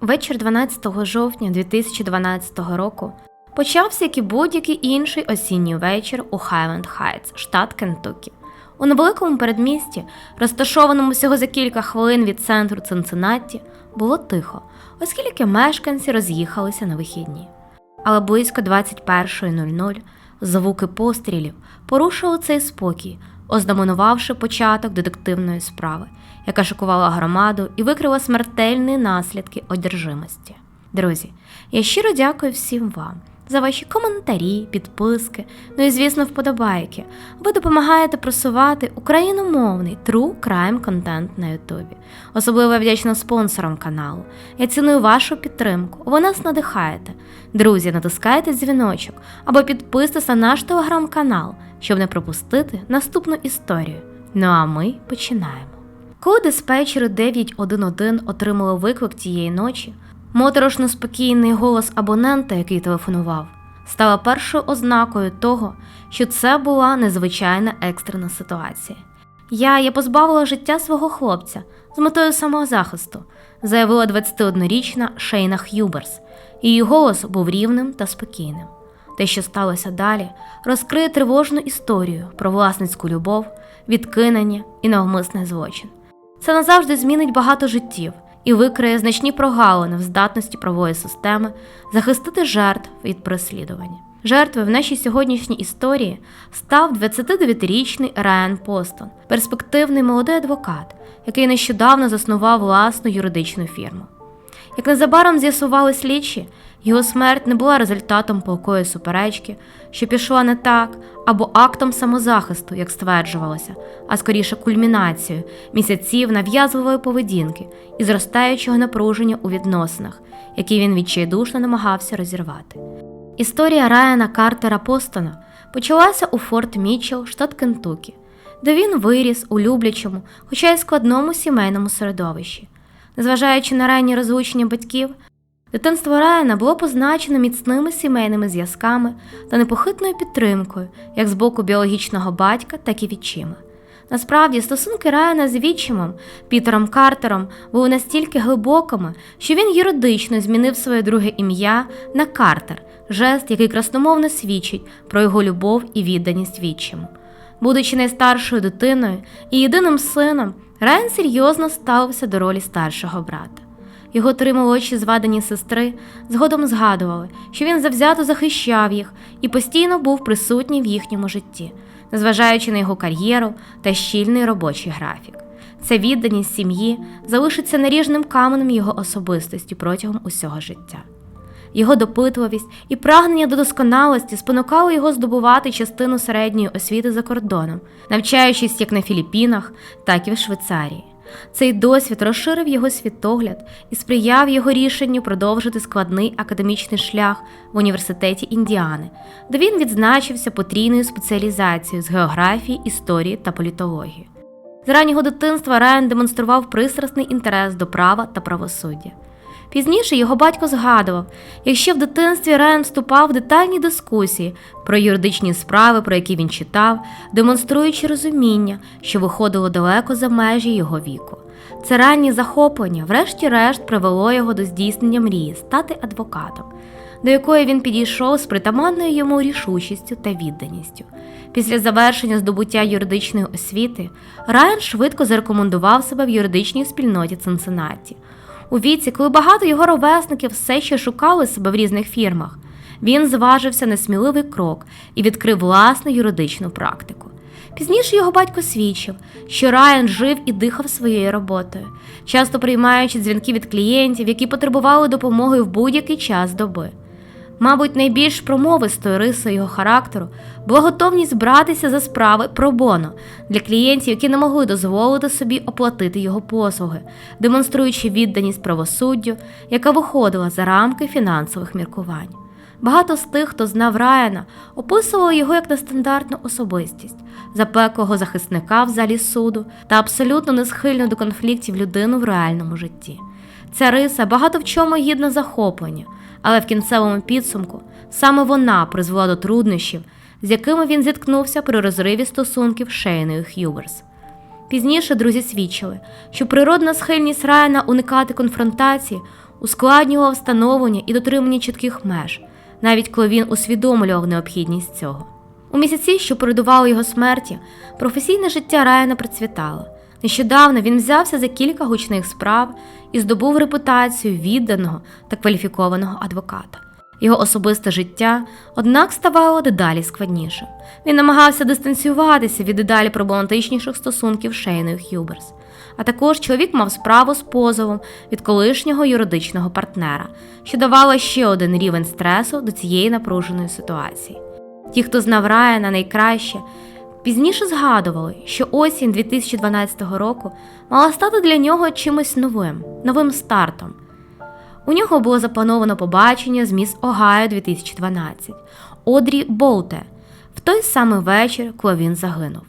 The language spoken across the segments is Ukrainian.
Вечір 12 жовтня 2012 року почався як і будь-який інший осінній вечір у Хайленд Хайтс, штат Кентукі. У невеликому передмісті, розташованому всього за кілька хвилин від центру Цинциннаті, було тихо, оскільки мешканці роз'їхалися на вихідні. Але близько 21.00 звуки пострілів порушили цей спокій, ознаменувавши початок детективної справи, яка шокувала громаду і викрила смертельні наслідки одержимості. Друзі, я щиро дякую всім вам за ваші коментарі, підписки, ну і, звісно, вподобайки. Ви допомагаєте просувати україномовний true crime контент на Ютубі. Особливо вдячна спонсорам каналу. Я ціную вашу підтримку. Ви нас надихаєте. Друзі, натискайте дзвіночок або підписуйтесь на наш телеграм-канал, щоб не пропустити наступну історію. Ну а ми починаємо. Коли диспетчери 911 отримали виклик тієї ночі, моторошно спокійний голос абонента, який телефонував, стала першою ознакою того, що це була незвичайна екстрена ситуація. Я, я позбавила життя свого хлопця з метою самозахисту, заявила 21-річна Шейна Х'юберс. Її голос був рівним та спокійним. Те, що сталося далі, розкриє тривожну історію про власницьку любов, відкинення і навмисний злочин. Це назавжди змінить багато життів і викриє значні прогалини в здатності правової системи захистити жертв від переслідування. Жертвою в нашій сьогоднішній історії став 29-річний Райан Постон, перспективний молодий адвокат, який нещодавно заснував власну юридичну фірму. Як незабаром з'ясували слідчі, його смерть не була результатом палкої суперечки, що пішла не так, або актом самозахисту, як стверджувалося, а скоріше кульмінацією місяців нав'язливої поведінки і зростаючого напруження у відносинах, які він відчайдушно намагався розірвати. Історія Райана Картера Постона почалася у Форт Мічел, штат Кентукі, де він виріс у люблячому, хоча й складному сімейному середовищі. Незважаючи на ранні розлучення батьків, дитинство Райана було позначено міцними сімейними зв'язками та непохитною підтримкою як з боку біологічного батька, так і відчима. Насправді, стосунки Райана з відчимом Пітером Картером були настільки глибокими, що він юридично змінив своє друге ім'я на Картер, жест, який красномовно свідчить про його любов і відданість відчиму. Будучи найстаршою дитиною і єдиним сином, Райан серйозно ставився до ролі старшого брата. Його три молодші звадані сестри згодом згадували, що він завзято захищав їх і постійно був присутній в їхньому житті, незважаючи на його кар'єру та щільний робочий графік. Ця відданість сім'ї залишиться наріжним каменем його особистості протягом усього життя. Його допитливість і прагнення до досконалості спонукали його здобувати частину середньої освіти за кордоном, навчаючись як на Філіппінах, так і в Швейцарії. Цей досвід розширив його світогляд і сприяв його рішенню продовжити складний академічний шлях в університеті Індіани, де він відзначився потрійною спеціалізацією з географії, історії та політології. З раннього дитинства Райан демонстрував пристрасний інтерес до права та правосуддя. Пізніше його батько згадував, якщо в дитинстві Райан вступав в детальні дискусії про юридичні справи, про які він читав, демонструючи розуміння, що виходило далеко за межі його віку. Це раннє захоплення, врешті-решт, привело його до здійснення мрії стати адвокатом, до якої він підійшов з притаманною йому рішучістю та відданістю. Після завершення здобуття юридичної освіти Райан швидко зарекомендував себе в юридичній спільноті Цинциннаті. У віці, коли багато його ровесників все ще шукали себе в різних фірмах, він зважився на сміливий крок і відкрив власну юридичну практику. Пізніше його батько свідчив, що Райан жив і дихав своєю роботою, часто приймаючи дзвінки від клієнтів, які потребували допомоги в будь-який час доби. Мабуть, найбільш промовистою рисою його характеру була готовність братися за справи про боно для клієнтів, які не могли дозволити собі оплатити його послуги, демонструючи відданість правосуддю, яка виходила за рамки фінансових міркувань. Багато з тих, хто знав Райана, описували його як нестандартну особистість, запеклого захисника в залі суду та абсолютно несхильну до конфліктів людину в реальному житті. Ця риса багато в чому гідна захоплення, але в кінцевому підсумку саме вона призвела до труднощів, з якими він зіткнувся при розриві стосунків Шейною Х'юберс. Пізніше друзі свідчили, що природна схильність Райана уникати конфронтації ускладнювала встановлення і дотримання чітких меж, навіть коли він усвідомлював необхідність цього. У місяці, що передували його смерті, професійне життя Райана процвітало. Нещодавно він взявся за кілька гучних справ і здобув репутацію відданого та кваліфікованого адвоката. Його особисте життя, однак, ставало дедалі складнішим. Він намагався дистанціюватися від дедалі проблематичніших стосунків Шейною Х'юберс. А також чоловік мав справу з позовом від колишнього юридичного партнера, що давало ще один рівень стресу до цієї напруженої ситуації. Ті, хто знав Райана найкраще, пізніше згадували, що осінь 2012 року мала стати для нього чимось новим, новим стартом. У нього було заплановано побачення з міс Огайо 2012 Одрі Болте в той самий вечір, коли він загинув.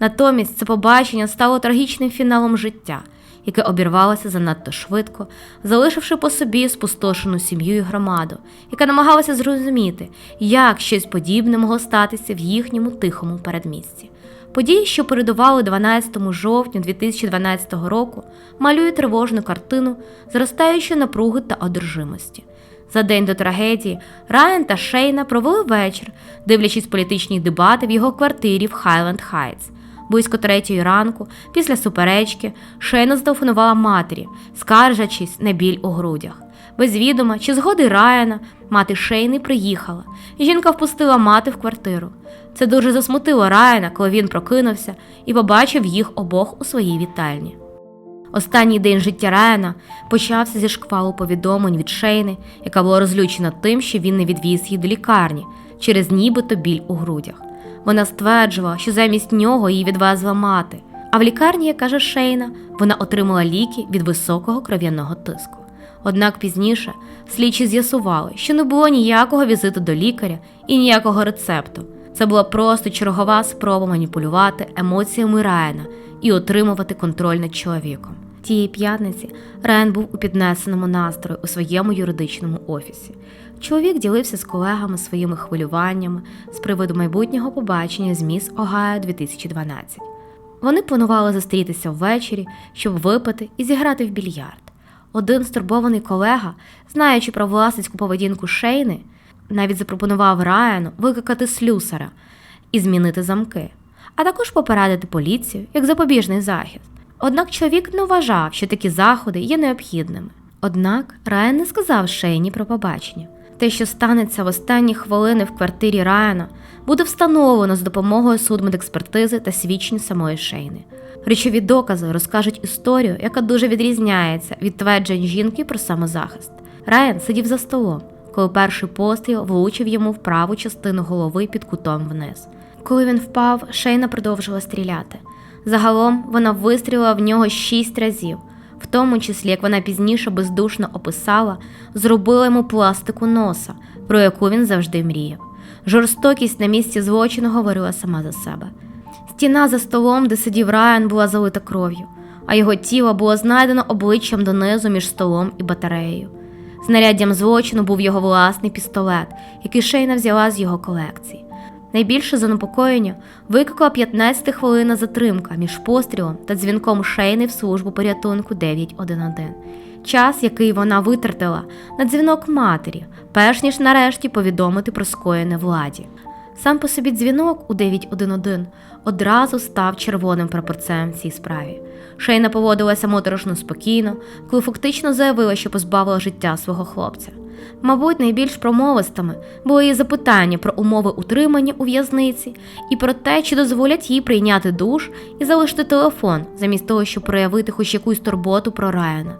Натомість це побачення стало трагічним фіналом життя, яке обірвалося занадто швидко, залишивши по собі спустошену сім'ю і громаду, яка намагалася зрозуміти, як щось подібне могло статися в їхньому тихому передмісті. Події, що передували 12 жовтня 2012 року, малюють тривожну картину зростаючої напруги та одержимості. За день до трагедії Райан та Шейна провели вечір, дивлячись політичні дебати в його квартирі в Хайленд Хайтс. Близько третьої ранку, після суперечки, Шейна зателефонувала матері, скаржачись на біль у грудях. Без відома чи згоди Райана мати Шейни приїхала, і жінка впустила мати в квартиру. Це дуже засмутило Райана, коли він прокинувся і побачив їх обох у своїй вітальні. Останній день життя Райана почався зі шквалу повідомлень від Шейни, яка була розлючена тим, що він не відвіз її до лікарні через нібито біль у грудях. Вона стверджувала, що замість нього її відвезла мати. А в лікарні, як каже Шейна, вона отримала ліки від високого кров'яного тиску. Однак пізніше слідчі з'ясували, що не було ніякого візиту до лікаря і ніякого рецепту. Це була просто чергова спроба маніпулювати емоціями Райана і отримувати контроль над чоловіком. Тієї п'ятниці Райан був у піднесеному настрої у своєму юридичному офісі. Чоловік ділився з колегами своїми хвилюваннями з приводу майбутнього побачення з міс Огайо 2012. Вони планували зустрітися ввечері, щоб випити і зіграти в більярд. Один стурбований колега, знаючи про власницьку поведінку Шейни, навіть запропонував Райану викликати слюсара і змінити замки, а також попередити поліцію як запобіжний захист. Однак чоловік не вважав, що такі заходи є необхідними. Однак Райан не сказав Шейні про побачення. Те, що станеться в останні хвилини в квартирі Райана, буде встановлено з допомогою судмедекспертизи та свідчень самої Шейни. Речові докази розкажуть історію, яка дуже відрізняється від тверджень жінки про самозахист. Райан сидів за столом, коли перший постріл влучив йому в праву частину голови під кутом вниз. Коли він впав, Шейна продовжила стріляти. Загалом вона вистрілила в нього шість разів, в тому числі, як вона пізніше бездушно описала, зробила йому пластику носа, про яку він завжди мріяв. Жорстокість на місці злочину говорила сама за себе. Стіна за столом, де сидів Райан, була залита кров'ю, а його тіло було знайдено обличчям донизу між столом і батареєю. Знаряддям злочину був його власний пістолет, який Шейна взяла з його колекції. Найбільше занепокоєння викликала 15 хвилина затримка між пострілом та дзвінком Шейни в службу порятунку 911. Час, який вона витратила на дзвінок матері, перш ніж нарешті повідомити про скоєне владі. Сам по собі дзвінок у 911 одразу став червоним прапорцем в цій справі. Шейна поводилася моторошно спокійно, коли фактично заявила, що позбавила життя свого хлопця. Мабуть, найбільш промовистими були її запитання про умови утримання у в'язниці і про те, чи дозволять їй прийняти душ і залишити телефон, замість того, щоб проявити хоч якусь турботу про Райана.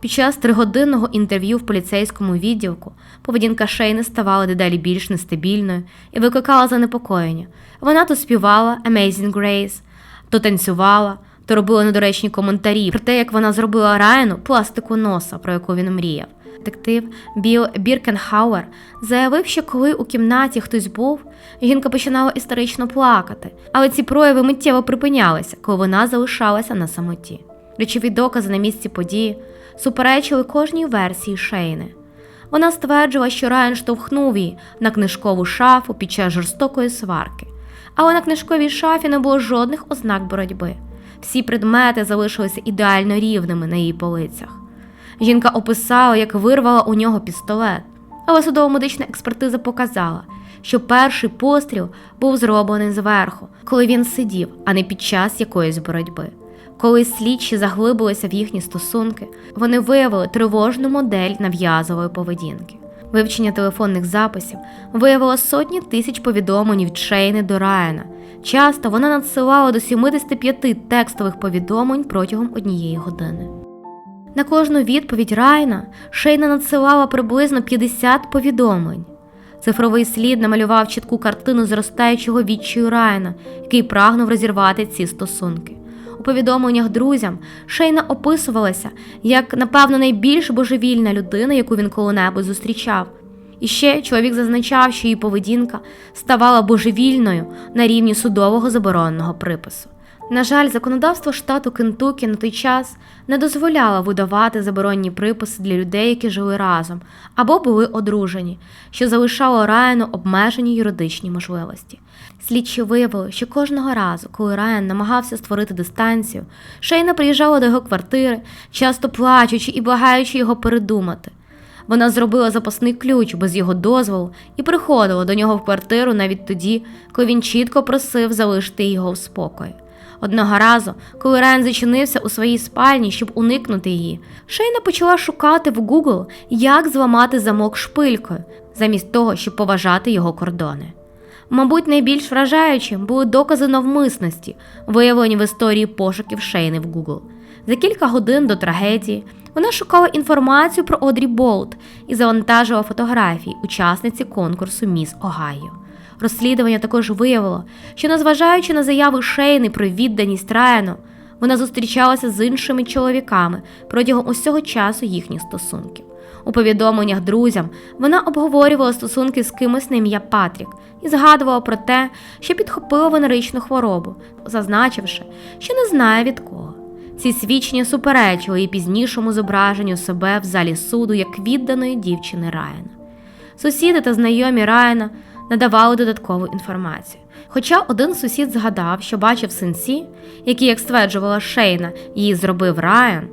Під час тригодинного інтерв'ю в поліцейському відділку поведінка Шейни ставала дедалі більш нестабільною і викликала занепокоєння. Вона то співала Amazing Grace, то танцювала, то робила недоречні коментарі про те, як вона зробила Райану пластику носа, про яку він мріяв. Детектив Біл Біркенхауер заявив, що коли у кімнаті хтось був, жінка починала історично плакати, але ці прояви миттєво припинялися, коли вона залишалася на самоті. Речові докази на місці події суперечили кожній версії Шейни. Вона стверджувала, що Райан штовхнув її на книжкову шафу під час жорстокої сварки, але на книжковій шафі не було жодних ознак боротьби. Всі предмети залишилися ідеально рівними на її полицях. Жінка описала, як вирвала у нього пістолет, але судово-медична експертиза показала, що перший постріл був зроблений зверху, коли він сидів, а не під час якоїсь боротьби. Коли слідчі заглибилися в їхні стосунки, вони виявили тривожну модель нав'язової поведінки. Вивчення телефонних записів виявило сотні тисяч повідомлень від Шейни до Райана. Часто вона надсилала до 75 текстових повідомлень протягом однієї години. На кожну відповідь Райана Шейна надсилала приблизно 50 повідомлень. Цифровий слід намалював чітку картину зростаючого відчаю Райана, який прагнув розірвати ці стосунки. Повідомленнях друзям Шейна описувалася як, напевно, найбільш божевільна людина, яку він коли-небудь зустрічав. І ще чоловік зазначав, що її поведінка ставала божевільною на рівні судового забороненого припису. На жаль, законодавство штату Кентукі на той час не дозволяло видавати заборонні приписи для людей, які жили разом або були одружені, що залишало Райану обмежені юридичні можливості. Слідчі виявили, що кожного разу, коли Райан намагався створити дистанцію, Шейна приїжджала до його квартири, часто плачучи і благаючи його передумати. Вона зробила запасний ключ без його дозволу і приходила до нього в квартиру навіть тоді, коли він чітко просив залишити його в спокої. Одного разу, коли Райан зачинився у своїй спальні, щоб уникнути її, Шейна почала шукати в Google, як зламати замок шпилькою, замість того, щоб поважати його кордони. Мабуть, найбільш вражаючим були докази навмисності, виявлені в історії пошуків Шейни в Google. За кілька годин до трагедії вона шукала інформацію про Одрі Болт і завантажила фотографії учасниці конкурсу Міс Огайо. Розслідування також виявило, що, незважаючи на заяви Шейни про відданість Райану, вона зустрічалася з іншими чоловіками протягом усього часу їхніх стосунків. У повідомленнях друзям вона обговорювала стосунки з кимось на ім'я Патрік і згадувала про те, що підхопила венеричну хворобу, зазначивши, що не знає від кого. Ці свідчення суперечили і пізнішому зображенню себе в залі суду як відданої дівчини Райана. Сусіди та знайомі Райана надавали додаткову інформацію. Хоча один сусід згадав, що бачив синці, які, як стверджувала Шейна, її зробив Райан,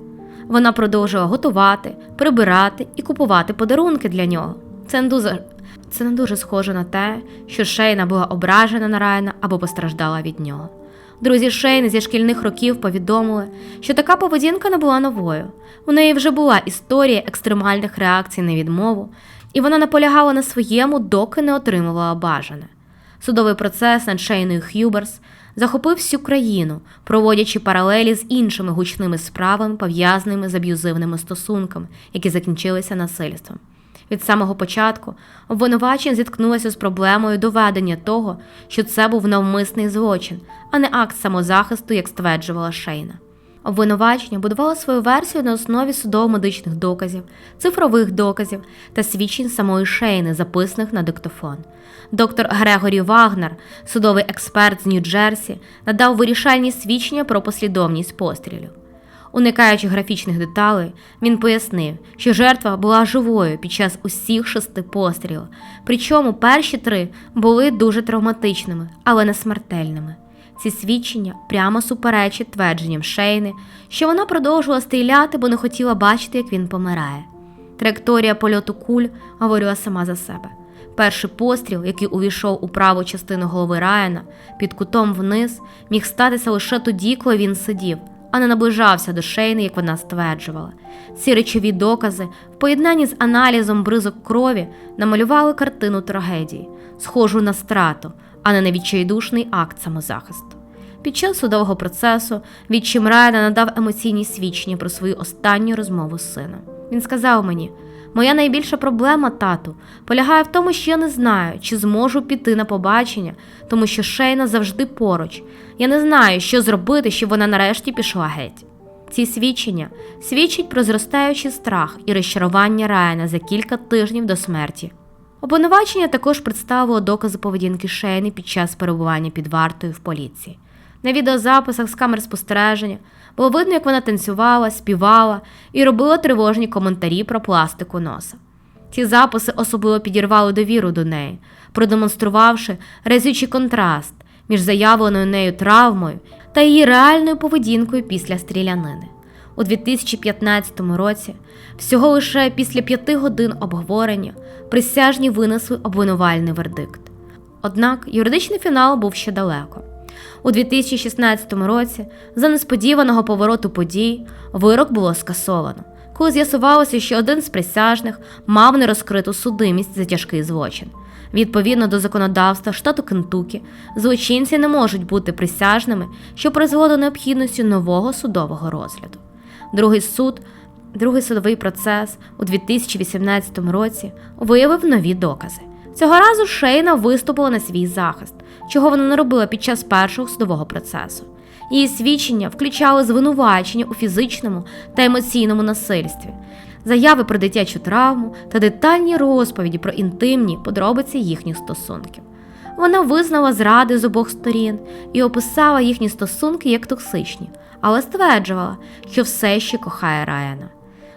вона продовжила готувати, прибирати і купувати подарунки для нього. Це не дуже, це не дуже схоже на те, що Шейна була ображена на Райана або постраждала від нього. Друзі Шейни зі шкільних років повідомили, що така поведінка не була новою. У неї вже була історія екстремальних реакцій на відмову, і вона наполягала на своєму, доки не отримувала бажане. Судовий процес над Шейною Х'юберс захопив всю країну, проводячи паралелі з іншими гучними справами, пов'язаними з аб'юзивними стосунками, які закінчилися насильством. Від самого початку обвинувачень зіткнулося з проблемою доведення того, що це був навмисний злочин, а не акт самозахисту, як стверджувала Шейна. Обвинувачення будувало свою версію на основі судово-медичних доказів, цифрових доказів та свідчень самої Шейни, записаних на диктофон. Доктор Грегорі Вагнер, судовий експерт з Нью-Джерсі, надав вирішальні свідчення про послідовність пострілів. Уникаючи графічних деталей, він пояснив, що жертва була живою під час усіх шести пострілів, причому перші три були дуже травматичними, але не смертельними. Ці свідчення прямо суперечать твердженням Шейни, що вона продовжувала стріляти, бо не хотіла бачити, як він помирає. Траєкторія польоту куль говорила сама за себе. Перший постріл, який увійшов у праву частину голови Райана під кутом вниз, міг статися лише тоді, коли він сидів, а не наближався до Шейни, як вона стверджувала. Ці речові докази, в поєднанні з аналізом бризок крові, намалювали картину трагедії, схожу на страту, а не на відчайдушний акт самозахисту. Під час судового процесу відчим Райана надав емоційні свідчення про свою останню розмову з сином. Він сказав мені: Моя найбільша проблема, тату, полягає в тому, що я не знаю, чи зможу піти на побачення, тому що Шейна завжди поруч. Я не знаю, що зробити, щоб вона нарешті пішла геть. Ці свідчення свідчать про зростаючий страх і розчарування Райана за кілька тижнів до смерті. Обвинувачення також представило докази поведінки Шейни під час перебування під вартою в поліції. На відеозаписах з камер спостереження було видно, як вона танцювала, співала і робила тривожні коментарі про пластику носа. Ці записи особливо підірвали довіру до неї, продемонструвавши разючий контраст між заявленою нею травмою та її реальною поведінкою після стрілянини. У 2015 році, всього лише після п'яти годин обговорення, присяжні винесли обвинувальний вердикт. Однак юридичний фінал був ще далеко. У 2016 році, за несподіваного повороту подій, вирок було скасовано, коли з'ясувалося, що один з присяжних мав нерозкриту судимість за тяжкий злочин. Відповідно до законодавства штату Кентукі, злочинці не можуть бути присяжними, що призвело до необхідності нового судового розгляду. Другий суд, другий судовий процес у 2018 році виявив нові докази. Цього разу Шейна виступила на свій захист, чого вона не робила під час першого судового процесу. Її свідчення включали звинувачення у фізичному та емоційному насильстві, заяви про дитячу травму та детальні розповіді про інтимні подробиці їхніх стосунків. Вона визнала зради з обох сторін і описала їхні стосунки як токсичні, але стверджувала, що все ще кохає Райана.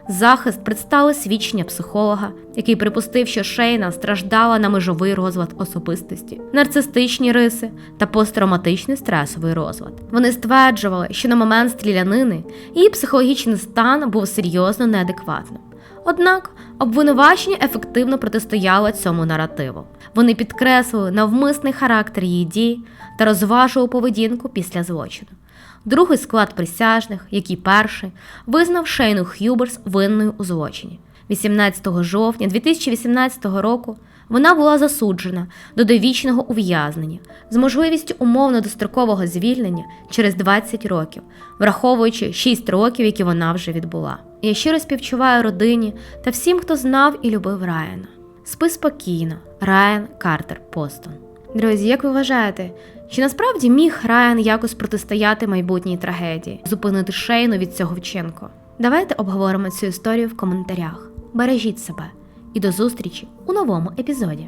Захист представив свідчення психолога, який припустив, що Шейна страждала на межовий розлад особистості, нарцистичні риси та посттравматичний стресовий розлад. Вони стверджували, що на момент стрілянини її психологічний стан був серйозно неадекватним. Однак обвинувачення ефективно протистояло цьому наративу. Вони підкреслили навмисний характер її дій та розважували поведінку після злочину. Другий склад присяжних, як і перший, визнав Шейну Х'юберс винною у злочині. 18 жовтня 2018 року вона була засуджена до довічного ув'язнення з можливістю умовно дострокового звільнення через 20 років, враховуючи 6 років, які вона вже відбула. Я щиро співчуваю родині та всім, хто знав і любив Райана. Спи спокійно, Райан Картер Постон. Друзі, як ви вважаєте, чи насправді міг Райан якось протистояти майбутній трагедії, зупинити Шейну від цього вчинку? Давайте обговоримо цю історію в коментарях. Бережіть себе і до зустрічі у новому епізоді.